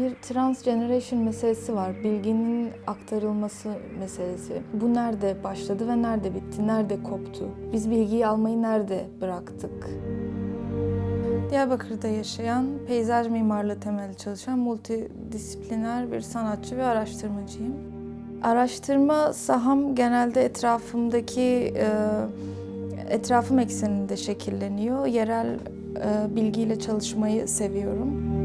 Bir transgeneration meselesi var. Bilginin aktarılması meselesi. Bu nerede başladı ve nerede bitti? Nerede koptu? Biz bilgiyi almayı nerede bıraktık? Diyarbakır'da yaşayan, peyzaj mimarlığı temelli çalışan multidisipliner bir sanatçı ve araştırmacıyım. Araştırma saham genelde etrafımdaki e, etrafım ekseninde şekilleniyor. Yerel e, bilgiyle çalışmayı seviyorum.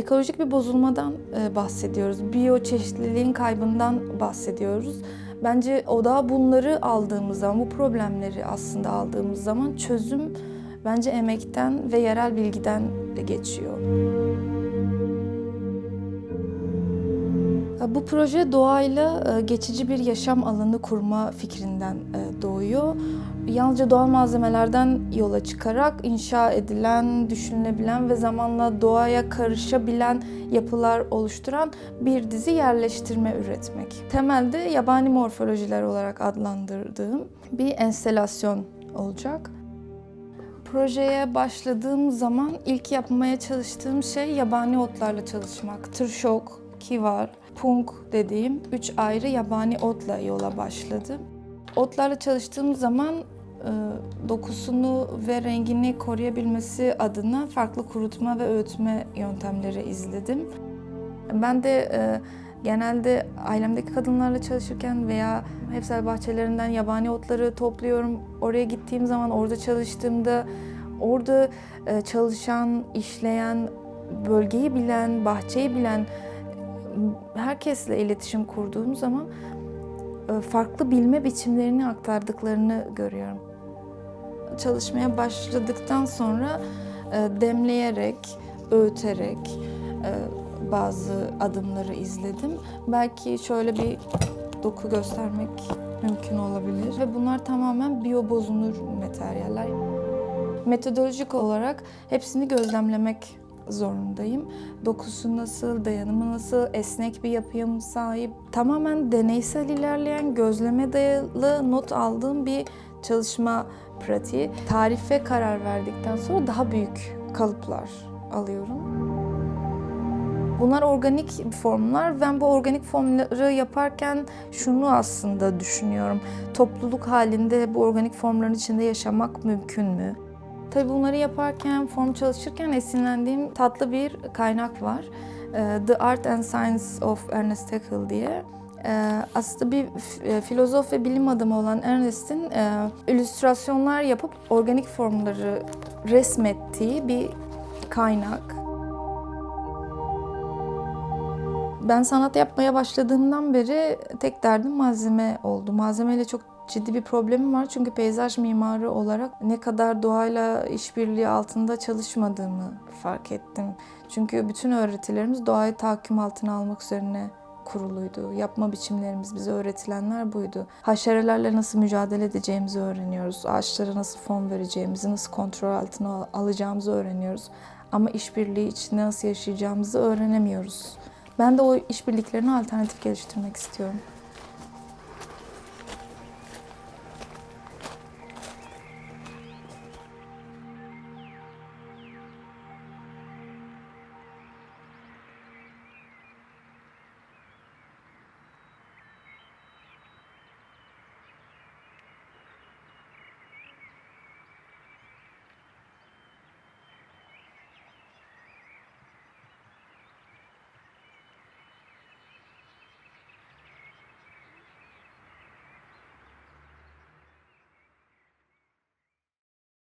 Ekolojik bir bozulmadan e, bahsediyoruz. Biyoçeşitliliğin kaybından bahsediyoruz. Bence odağa bunları aldığımız zaman, bu problemleri aslında aldığımız zaman çözüm bence emekten ve yerel bilgiden geçiyor. Bu proje doğayla e, geçici bir yaşam alanı kurma fikrinden e, doğuyor. Yalnızca doğal malzemelerden yola çıkarak inşa edilen, düşünülebilen ve zamanla doğaya karışabilen yapılar oluşturan bir dizi yerleştirme üretmek. Temelde yabani morfolojiler olarak adlandırdığım bir enstelasyon olacak. Projeye başladığım zaman ilk yapmaya çalıştığım şey yabani otlarla çalışmak. Tırşok, kivar, punk dediğim üç ayrı yabani otla yola başladım. Otlarla çalıştığım zaman e, dokusunu ve rengini koruyabilmesi adına farklı kurutma ve öğütme yöntemleri izledim. Ben de e, genelde ailemdeki kadınlarla çalışırken veya hepsel bahçelerinden yabani otları topluyorum. Oraya gittiğim zaman orada çalıştığımda orada e, çalışan, işleyen, bölgeyi bilen, bahçeyi bilen herkesle iletişim kurduğum zaman e, farklı bilme biçimlerini aktardıklarını görüyorum. Çalışmaya başladıktan sonra e, demleyerek, öğüterek e, bazı adımları izledim. Belki şöyle bir doku göstermek mümkün olabilir ve bunlar tamamen biyobozunur materyaller. Metodolojik olarak hepsini gözlemlemek zorundayım. Dokusu nasıl, dayanımı nasıl, esnek bir yapıya mı sahip? Tamamen deneysel ilerleyen, gözleme dayalı not aldığım bir çalışma pratiği. Tarife karar verdikten sonra daha büyük kalıplar alıyorum. Bunlar organik formlar. Ben bu organik formları yaparken şunu aslında düşünüyorum. Topluluk halinde bu organik formların içinde yaşamak mümkün mü? Tabii bunları yaparken, form çalışırken esinlendiğim tatlı bir kaynak var. Ee, The Art and Science of Ernest Haeckel diye. Ee, Aslında bir f- filozof ve bilim adamı olan Ernest'in e, illüstrasyonlar yapıp organik formları resmettiği bir kaynak. Ben sanat yapmaya başladığımdan beri tek derdim malzeme oldu. Malzemeyle çok ciddi bir problemim var çünkü peyzaj mimarı olarak ne kadar doğayla işbirliği altında çalışmadığımı fark ettim. Çünkü bütün öğretilerimiz doğayı tahakküm altına almak üzerine kuruluydu. Yapma biçimlerimiz, bize öğretilenler buydu. Haşerelerle nasıl mücadele edeceğimizi öğreniyoruz. Ağaçlara nasıl fon vereceğimizi, nasıl kontrol altına alacağımızı öğreniyoruz. Ama işbirliği içinde nasıl yaşayacağımızı öğrenemiyoruz. Ben de o işbirliklerine alternatif geliştirmek istiyorum.